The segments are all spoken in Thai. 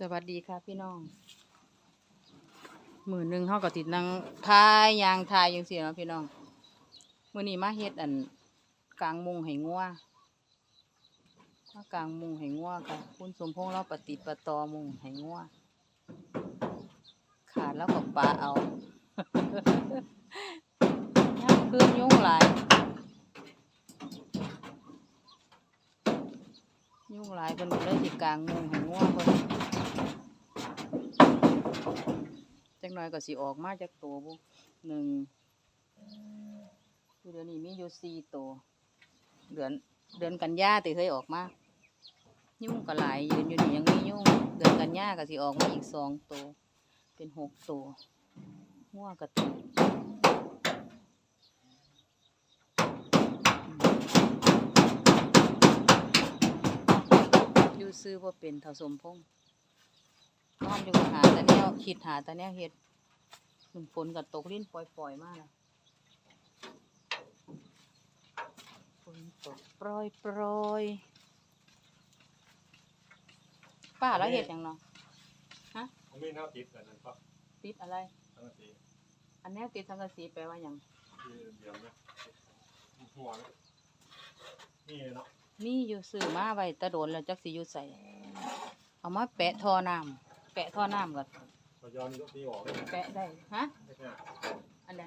สวัสดีค่ะพี่น้องมือหนึ่งเขาก็ติดนังทายยางทายยังเสียเนาะพี่น้องมือนี้มาเฮ็ดอันกลางมุงให้งัวมากลางมุงให้งัวค่ะ คุณสมพงษ์เราปฏิประตอมุงให้งัวขาดแล้วก็ปลาเอาย่างคืนยุ่งหลายยุ่งหลายเพิ่นเลยสิกลางมุงให้งัวเพิ่นจักห น่อยก็สิออกมาจากตัวบุหนึ่งเดือนนี้มีอยู่สี่ตัวเดือนเดือนกันยาติเคยออกมายุ่งก็หลายยืนอยู่นี่ยังมียุ่งเดือนกันยาก็สิออกมาอีกสองตัวเป็นหกตัวงัวกระตุกอยู่ซื้อว่าเป็นเท่าสมพงษ์ นอนอยู่ก็หาแต่แนวคิดหาแต่แนวเฮ็ดมันฝนก็ตกลิ้นปล่อยๆมากนะฝนตกปล่อยปล่อยๆป้าแล้วเฮ็ดหยังเนาะผมมีแนวติดแต่นั้นก็ติดอะไรทั้งทีอันแนวติดสังกะสีแปลว่าหยังที่เดียวนะหัวนะนี่เนาะมีอยู่ซื้อมาไว้แตะโดนแล้วจักสิอยู่ใส่เอามาแปะท่อน้ำ แปะท่อน้ำก่อนพอยอนยกนี้ออกเลยแปะได้ฮะไม่ใช่อันใด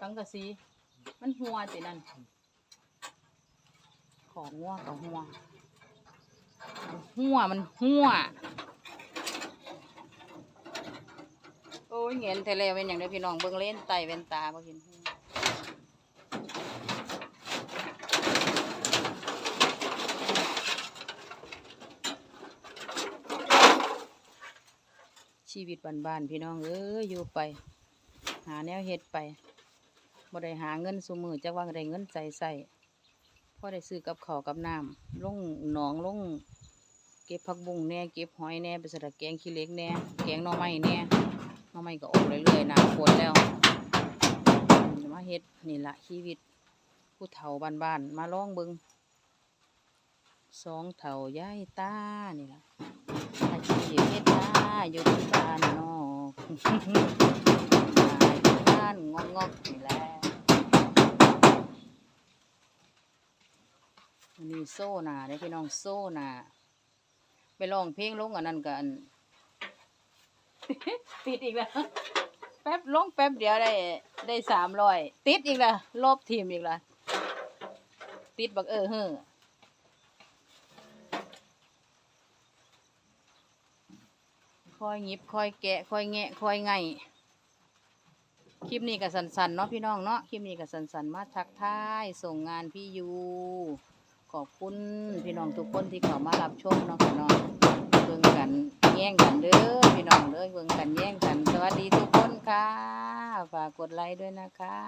สังกะสีมันหัวตินั่นของหัวกับหัวมันหัวมันหัวโอ้ยเงินแต่แล้วเป็นอย่างไรพี่น้องเบิ่งเล่นไตเว้นตาบ่เห็นหัว ชีวิตบ้านๆพี่น้องเอ้ยอยู่ไป หาแนวเฮ็ดไปบ่ได้หาเงินซุมือจักว่าได้เงินใส่ใส่พอได้ซื้อกับข้าวกับน้ำลงหนองลงเก็บผักบุ้งแน่เก็บหอยแน่ไปสระแกงขี้เล็กแน่แกงหน่อไม้แน่หน่อไม้ก็ออกเรื่อยๆหน้าฝนแล้วมาเฮ็ดนี่ละชีวิต ผู้เฒ่าบ้านๆมาลองเบิงสองเฒ่ายายตานี่ละ อาชีพเฮ็ดนาอยู่ที่บ้านนอกบ้านงอกงอกนี่แหละอันนี้โซ่นาได้พี่น้องโซ่นาไปลองเพลงลงอันนั้นกันติดอีกแล้วแป๊บลงแป๊บเดียวได้ได้สามร้อยติดอีกแล้วลบทีมอีกแล้วติดบักเออเฮ้อ อยหยิบคอยแกะคอยแงะคอยไงคลิปนี้ก็สันๆเนาะพี่น้องเนาะคลิปนี้ก็สันๆมาทักทายส่งงานพี่ยูขอบคุณพี่น้องทุกคนที่เข้ามารับชมเนาะพี่น้องเบิ่งกันแย่งกันเด้อพี่น้องเด้อเบิ่งกันแย่งกันสวัสดีทุกคนค่ะฝากกดไลค์ด้วยนะคะ